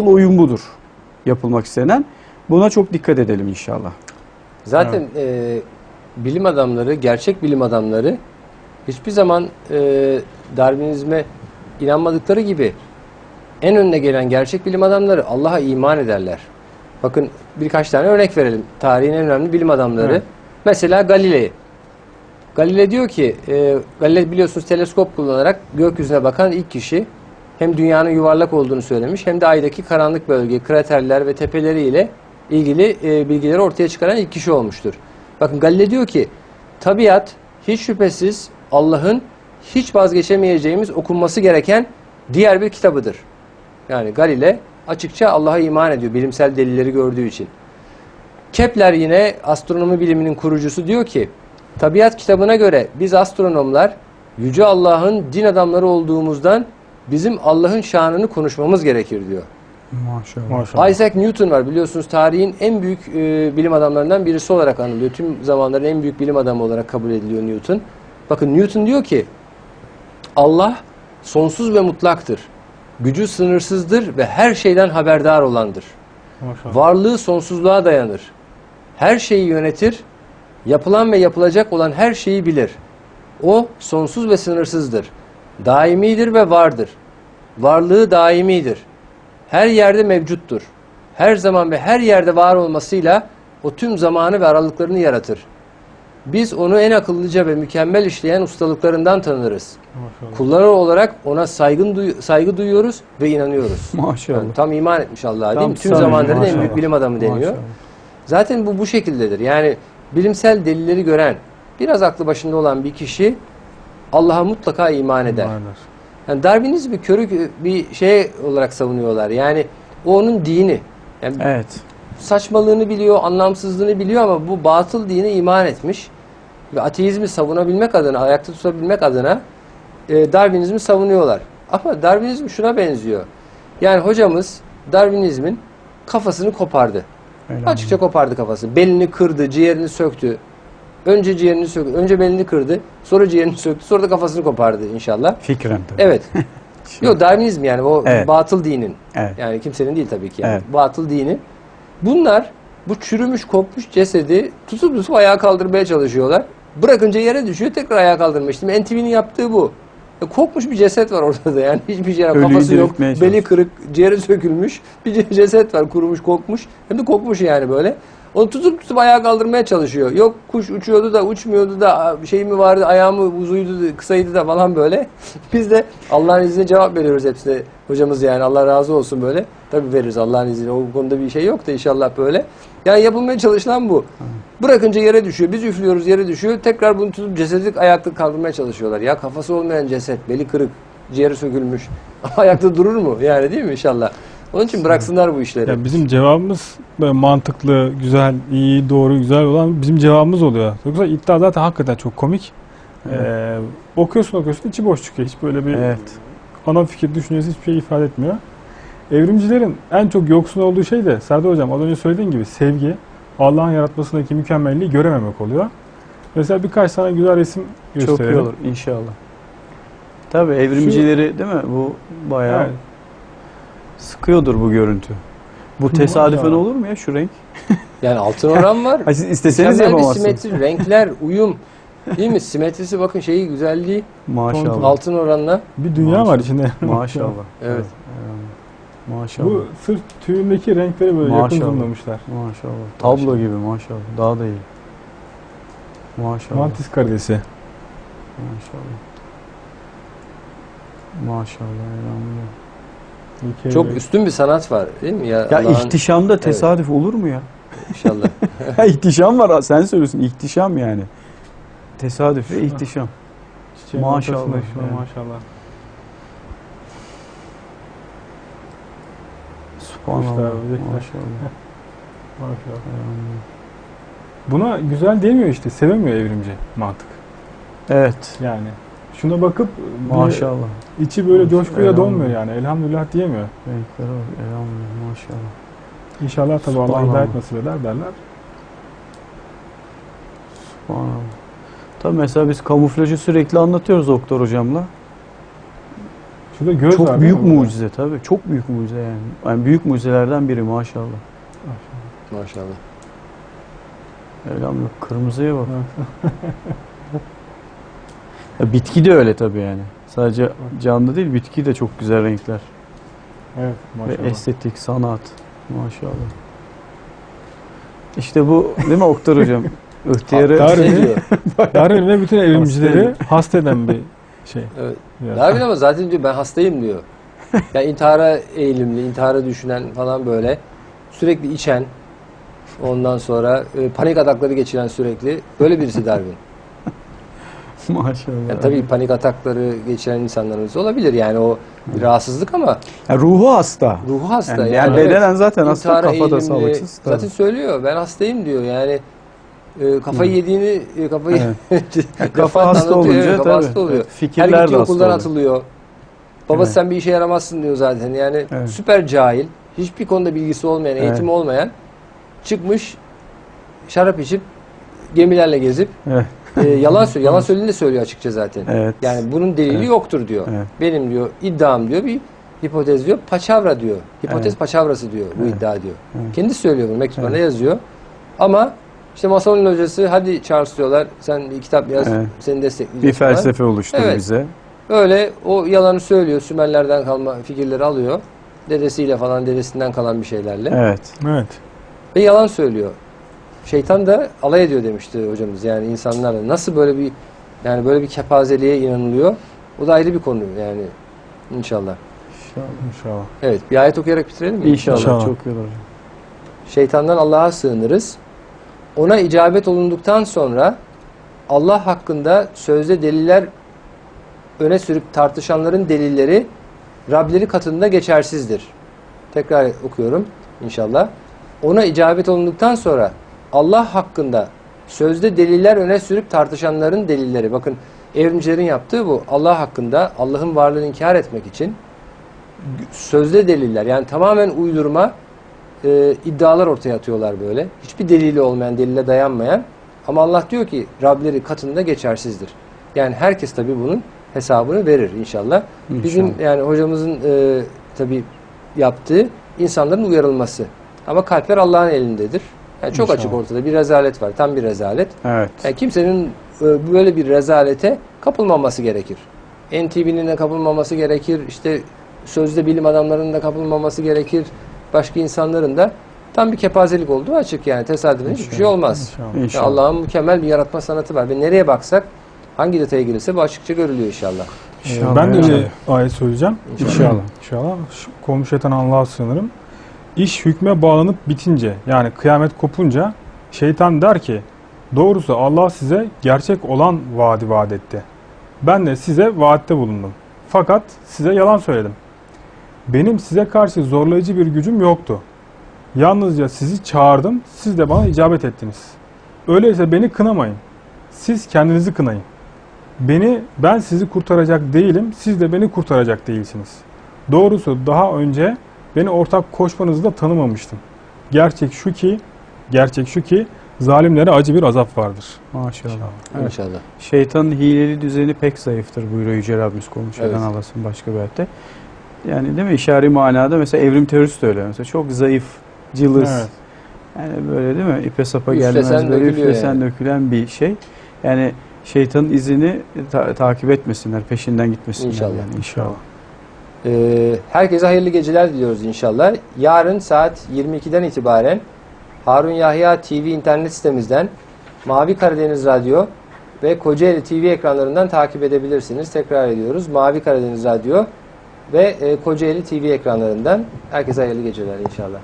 asıl oyun budur. Yapılmak istenen. Buna çok dikkat edelim inşallah. Zaten e, bilim adamları, gerçek bilim adamları hiçbir zaman e, Darwinizme inanmadıkları gibi en önüne gelen gerçek bilim adamları Allah'a iman ederler. Bakın birkaç tane örnek verelim. Tarihin en önemli bilim adamları. Evet. Mesela Galilei. Galilei diyor ki, e, Galilei biliyorsunuz teleskop kullanarak gökyüzüne bakan ilk kişi. Hem dünyanın yuvarlak olduğunu söylemiş hem de aydaki karanlık bölge, kraterler ve tepeleriyle ilgili e, bilgileri ortaya çıkaran ilk kişi olmuştur. Bakın Galilei diyor ki, tabiat hiç şüphesiz Allah'ın hiç vazgeçemeyeceğimiz okunması gereken diğer bir kitabıdır. Yani Galile açıkça Allah'a iman ediyor bilimsel delilleri gördüğü için. Kepler yine astronomi biliminin kurucusu diyor ki tabiat kitabına göre biz astronomlar yüce Allah'ın din adamları olduğumuzdan bizim Allah'ın şanını konuşmamız gerekir diyor. Maşallah. Maşallah. Isaac Newton var biliyorsunuz tarihin en büyük e, bilim adamlarından birisi olarak anılıyor. Tüm zamanların en büyük bilim adamı olarak kabul ediliyor Newton. Bakın Newton diyor ki Allah sonsuz ve mutlaktır. Gücü sınırsızdır ve her şeyden haberdar olandır. Maşallah. Varlığı sonsuzluğa dayanır. Her şeyi yönetir. Yapılan ve yapılacak olan her şeyi bilir. O sonsuz ve sınırsızdır. Daimidir ve vardır. Varlığı daimidir. Her yerde mevcuttur. Her zaman ve her yerde var olmasıyla o tüm zamanı ve aralıklarını yaratır. Biz onu en akıllıca ve mükemmel işleyen ustalıklarından tanırız. Maşallah. Kulları olarak ona saygın duy- saygı duyuyoruz ve inanıyoruz. Maşallah. Yani tam iman etmiş Allah'a değil mi? Tüm zamanların en büyük bilim adamı deniyor. Maşallah. Zaten bu bu şekildedir. Yani bilimsel delilleri gören, biraz aklı başında olan bir kişi Allah'a mutlaka iman eder. Eder. Yani Darwinizmi körü bir şey olarak savunuyorlar. Yani o onun dini. Yani Evet. saçmalığını biliyor, anlamsızlığını biliyor ama bu batıl dine iman etmiş. Ve ateizmi savunabilmek adına, ayakta tutabilmek adına e, Darwinizmi savunuyorlar. Ama Darwinizm şuna benziyor. Yani hocamız Darwinizmin kafasını kopardı. Öyle Açıkça kopardı kafası. Belini kırdı, ciğerini söktü. Önce ciğerini söktü, önce belini kırdı, sonra ciğerini söktü, sonra da kafasını kopardı inşallah. Fikren tabii. Evet. Yok Darwinizm yani o Evet. batıl dinin. Evet. Yani kimsenin değil tabii ki yani. Evet. Batıl dini. Bunlar bu çürümüş kopmuş cesedi tutup tutup ayağa kaldırmaya çalışıyorlar. Bırakınca yere düşüyor tekrar ayağa kaldırmaya. İşte NTV'nin yaptığı bu. E, kopmuş bir ceset var ortada yani hiçbir şey Ölüyü kafası yok, beli kırık, ciğeri sökülmüş bir ce- ceset var kurumuş kokmuş hem de kokmuş yani böyle. Onu tutup tutup ayağa kaldırmaya çalışıyor. Yok kuş uçuyordu da uçmuyordu da şey mi vardı ayağı mı uzuydu da, kısaydı da falan böyle. Biz de Allah'ın izniyle cevap veriyoruz hepsine. Hocamız yani Allah razı olsun böyle. Tabi veririz Allah'ın izniyle. O konuda bir şey yok da inşallah böyle. Yani yapılmaya çalışılan bu. Bırakınca yere düşüyor. Biz üflüyoruz yere düşüyor. Tekrar bunu tutup cesedik ayakta kaldırmaya çalışıyorlar. Ya kafası olmayan ceset, beli kırık, ciğeri sökülmüş. ayakta durur mu? Yani değil mi inşallah? Onun için bıraksınlar bu işleri. Ya bizim cevabımız böyle mantıklı, güzel, iyi, doğru, güzel olan bizim cevabımız oluyor. Yoksa iddia zaten hakikaten çok komik. Ee, okuyorsun okuyorsun içi boş çıkıyor. Hiç böyle bir Evet. ana fikir düşüncesi hiçbir şey ifade etmiyor. Evrimcilerin en çok yoksun olduğu şey de Serdar Hocam az önce söylediğin gibi sevgi, Allah'ın yaratmasındaki mükemmelliği görememek oluyor. Mesela birkaç tane güzel resim Çok gösterelim. iyi olur inşallah. Tabii evrimcileri değil mi? Bu bayağı Evet. Sıkıyordur bu görüntü. Bu tesadüfen olur mu ya şu renk? Yani altın oran var. Ha, siz isteseniz Mükemmel bir yapamazsınız. simetri, renkler, uyum. Değil mi? Simetrisi bakın şeyi güzelliği Maşallah. altın oranla. Bir dünya var içinde. Maşallah. Evet. Maşallah. Bu sırf tüyündeki renkleri böyle yakın Maşallah. zoomlamışlar. Maşallah. Tablo gibi maşallah. Daha da iyi. Maşallah. Mantis karidesi. Maşallah. Maşallah. elhamdülillah. İlke- Çok üstün bir sanat var değil mi? Ya, Ya ihtişamda tesadüf olur mu ya? inşallah. ya ihtişam var sen söylüyorsun ihtişam yani. Tesadüf ve ihtişam. Çiçeğin Maşallah, evet. maşallah. Subhanallah. Maşallah. Maşallah. Buna güzel diyemiyor işte. Sevemiyor evrimci mantık. Evet. Yani şuna bakıp bir Maşallah. içi böyle Maşallah. coşkuyla dolmuyor Elhamdülillah. yani. Elhamdülillah diyemiyor. Renkleri var. Elhamdülillah. Maşallah. İnşallah tabii Allah hidayet nasip eder derler. Subhanallah. Tabii mesela biz kamuflajı sürekli anlatıyoruz doktor hocamla. Şurada göz var Çok büyük mucize tabii. Çok büyük mucize yani. yani büyük mucizelerden biri maşallah. Maşallah. Elhamdülillah kırmızıya bak. Ya bitki de öyle tabii yani. Sadece canlı değil bitki de çok güzel renkler. Evet Ve maşallah. estetik, sanat. Maşallah. İşte bu değil mi Oktar hocam? İhtiyarı Darwin- Ne diyor? Darwin ve bütün evrimcileri hasta eden bir şey. Evet. Yani. Darwin ama zaten diyor ben hastayım diyor. Yani intihara eğilimli, intihara düşünen falan böyle. Sürekli içen. Ondan sonra e, panik atakları geçiren sürekli. Böyle birisi Darwin. maşallah. Yani tabii panik atakları geçiren insanlarımız olabilir. Yani o bir rahatsızlık ama Ya ruhu hasta. ruhu hasta. Yani, Yani, yani evet. bedenen zaten hasta, kafada eğilimli. sağlıksız. tabii. Zaten söylüyor ben hastayım diyor. Yani e, kafayı yediğini e, kafayı kafa defaatle hasta olunca Evet, kafa tabii. hasta oluyor. Evet, Her fikirler gittiği de hasta okuldan oluyor. atılıyor. Babası Evet. sen bir işe yaramazsın diyor zaten. Yani Evet. süper cahil, hiçbir konuda bilgisi olmayan, Evet. eğitimi olmayan çıkmış şarap içip gemilerle gezip Evet. E, yalan söylüyor. Yalan söylediğini de söylüyor açıkça zaten. Evet. Yani bunun delili Evet. yoktur diyor. Evet. Benim diyor iddiam diyor bir hipotez diyor. Paçavra diyor. Hipotez Evet. paçavrası diyor bu Evet. iddia diyor. Evet. Kendi söylüyor bunu mektuplarında Evet. yazıyor. Ama işte Mason'un hocası hadi Charles diyorlar sen bir kitap yaz Evet. seni destekleyeceğiz Bir falan. felsefe oluştur Evet. bize. Öyle o yalanı söylüyor. Sümerlerden kalma fikirleri alıyor. Dedesiyle falan dedesinden kalan bir şeylerle. Evet. Evet. Ve yalan söylüyor. Şeytan da alay ediyor demişti hocamız. Yani insanlarla nasıl böyle bir yani böyle bir kepazeliğe inanılıyor. O da ayrı bir konu yani inşallah. İnşallah. İnşallah. Evet bir ayet okuyarak bitirelim mi? İnşallah. İnşallah. Çok iyi hocam. Şeytandan Allah'a sığınırız. Ona icabet olunduktan sonra Allah hakkında sözde deliller öne sürüp tartışanların delilleri Rableri katında geçersizdir. Tekrar okuyorum inşallah. Ona icabet olunduktan sonra Allah hakkında sözde deliller öne sürüp tartışanların delilleri. Bakın evrimcilerin yaptığı bu. Allah hakkında Allah'ın varlığını inkar etmek için sözde deliller yani tamamen uydurma e, iddialar ortaya atıyorlar böyle. Hiçbir delili olmayan, delile dayanmayan. Ama Allah diyor ki Rableri katında geçersizdir. Yani herkes tabii bunun hesabını verir inşallah. Bizim İnşallah. yani hocamızın e, tabii yaptığı insanların uyarılması. Ama kalpler Allah'ın elindedir. Yani çok İnşallah. açık ortada bir rezalet var. Tam bir rezalet. Evet. Yani kimsenin e, böyle bir rezalete kapılmaması gerekir. NTV'nin de kapılmaması gerekir. İşte sözde bilim adamlarının da kapılmaması gerekir. Başka insanların da tam bir kepazelik olduğu açık yani. Tesadüfen hiçbir şey olmaz. İnşallah. Ya İnşallah. Allah'ın mükemmel bir yaratma sanatı var. Ve nereye baksak hangi detaya girirse bu açıkça görülüyor inşallah. İnşallah. ben de İnşallah. bir ayet söyleyeceğim. İnşallah. İnşallah. Şu Kovmuş şeytan Allah'a sığınırım. İş hükme bağlanıp bitince yani kıyamet kopunca şeytan der ki doğrusu Allah size gerçek olan vaadi vaat etti. Ben de size vaatte bulundum. Fakat size yalan söyledim. Benim size karşı zorlayıcı bir gücüm yoktu. Yalnızca sizi çağırdım, siz de bana icabet ettiniz. Öyleyse beni kınamayın. Siz kendinizi kınayın. Beni, ben sizi kurtaracak değilim, siz de beni kurtaracak değilsiniz. Doğrusu daha önce beni ortak koşmanızı da tanımamıştım. Gerçek şu ki, gerçek şu ki zalimlere acı bir azap vardır. Maşallah. Evet. İnşallah. Şeytanın hileli düzeni pek zayıftır buyuruyor Yüce Rabbimiz konuşuyor. Evet. Allah'ın başka bir ayette. Yani değil mi? İşari manada mesela evrim teorisi de öyle. Mesela çok zayıf, cılız. Evet. Yani böyle değil mi? İpe sapa Üflesen gelmez. Böyle üflesen yani. dökülen bir şey. Yani şeytanın izini ta- takip etmesinler. Peşinden gitmesinler. İnşallah. Yani inşallah. Ee, herkese hayırlı geceler diliyoruz inşallah. Yarın saat 22'den itibaren Harun Yahya TV internet sitemizden Mavi Karadeniz Radyo ve Kocaeli TV ekranlarından takip edebilirsiniz. Tekrar ediyoruz. Mavi Karadeniz Radyo ve e, Kocaeli TV ekranlarından herkese hayırlı geceler inşallah.